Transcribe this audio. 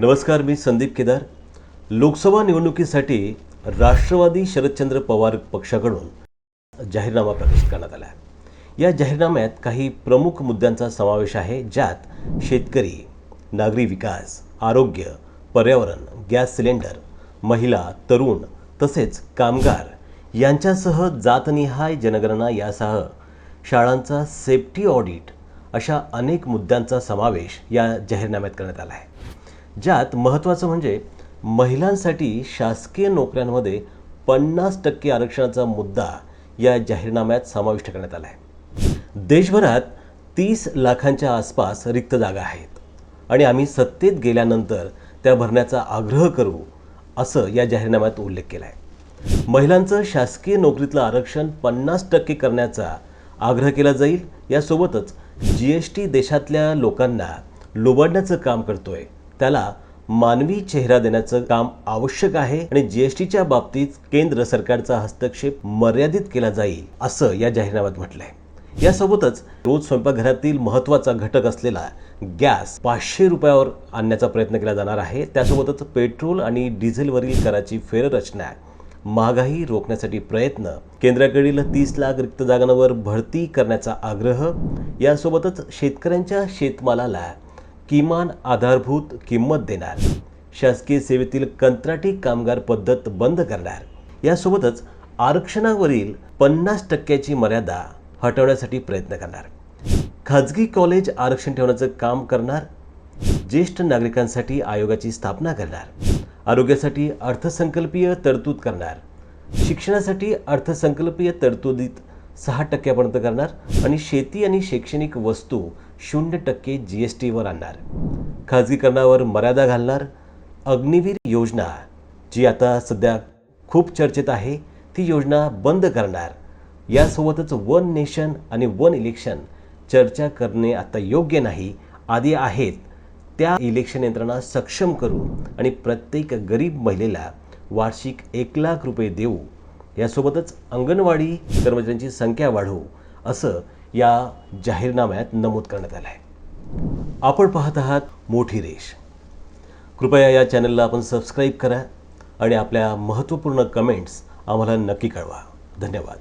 नमस्कार मी संदीप केदार. लोकसभा निवडणुकीसाठी राष्ट्रवादी शरदचंद्र पवार पक्षाकडून जाहीरनामा प्रकाशित करण्यात आला आहे. या जाहीरनाम्यात काही प्रमुख मुद्द्यांचा समावेश आहे ज्यात शेतकरी नागरी विकास आरोग्य पर्यावरण गॅस सिलेंडर महिला तरुण तसेच कामगार यांच्यासह जातनिहाय जनगणना यासह शाळांचा सेफ्टी ऑडिट अशा अनेक मुद्द्यांचा समावेश या जाहीरनाम्यात करण्यात आला आहे. ज्यात महत्त्वाचं म्हणजे महिलांसाठी शासकीय नोकऱ्यांमध्ये पन्नास टक्के आरक्षणाचा मुद्दा या जाहीरनाम्यात समाविष्ट करण्यात आला आहे. देशभरात तीस लाखांच्या आसपास रिक्त जागा आहेत आणि आम्ही सत्तेत गेल्यानंतर त्या भरण्याचा आग्रह करू असं या जाहीरनाम्यात उल्लेख केला आहे. महिलांचं शासकीय नोकरीतलं आरक्षण पन्नास टक्के करण्याचा आग्रह केला जाईल. यासोबतच जी एस टी देशातल्या लोकांना लुबाडण्याचं काम करतोय. त्याला मानवी चेहरा देण्याचं काम आवश्यक आहे आणि जी एस टीच्या बाबतीत केंद्र सरकारचा हस्तक्षेप मर्यादित केला जाईल असं या जाहीरनाम्यात म्हटलंय. यासोबतच रोज स्वयंपाकघरातील महत्त्वाचा घटक असलेला गॅस पाचशे रुपयावर आणण्याचा प्रयत्न केला जाणार आहे. त्यासोबतच पेट्रोल आणि डिझेलवरील कराची फेररचना महागाई रोखण्यासाठी प्रयत्न. केंद्राकडील तीस लाख रिक्त जागांवर भरती करण्याचा आग्रह. यासोबतच शेतकऱ्यांच्या शेतमालाला किमान आधारभूत किंमत देणार. शासकीय सेवेतील कंत्राटी कामगार पद्धत बंद करणार. यासोबतच आरक्षणावरील पन्नास टक्क्याची मर्यादा हटवण्यासाठी प्रयत्न करणार. खाजगी कॉलेज आरक्षण ठेवण्याचं काम करणार. ज्येष्ठ नागरिकांसाठी आयोगाची स्थापना करणार. आरोग्यासाठी अर्थसंकल्पीय तरतूद करणार. शिक्षणासाठी अर्थसंकल्पीय तरतुदीत सहा टक्क्यापर्यंत करणार आणि शेती आणि शैक्षणिक वस्तू शून्य टक्के जी एस टीवर आणणार. खाजगीकरणावर मर्यादा घालणार. अग्निवीर योजना जी आता सध्या खूप चर्चेत आहे ती योजना बंद करणार. यासोबतच वन नेशन आणि वन इलेक्शन चर्चा करणे आता योग्य नाही आदी आहेत. त्या इलेक्शन यंत्रणा सक्षम करू आणि प्रत्येक गरीब महिलेला वार्षिक एक लाख रुपये देऊ यासोबतच अंगणवाडी कर्मचाऱ्यांची संख्या वाढवू असं या जाहीरनाम्यात नमूद करण्यात आलं आहे आपण पाहत आहात मोठी रेष. कृपया या चॅनलला आपण सबस्क्राईब करा आणि आपल्या महत्त्वपूर्ण कमेंट्स आम्हाला नक्की कळवा. धन्यवाद.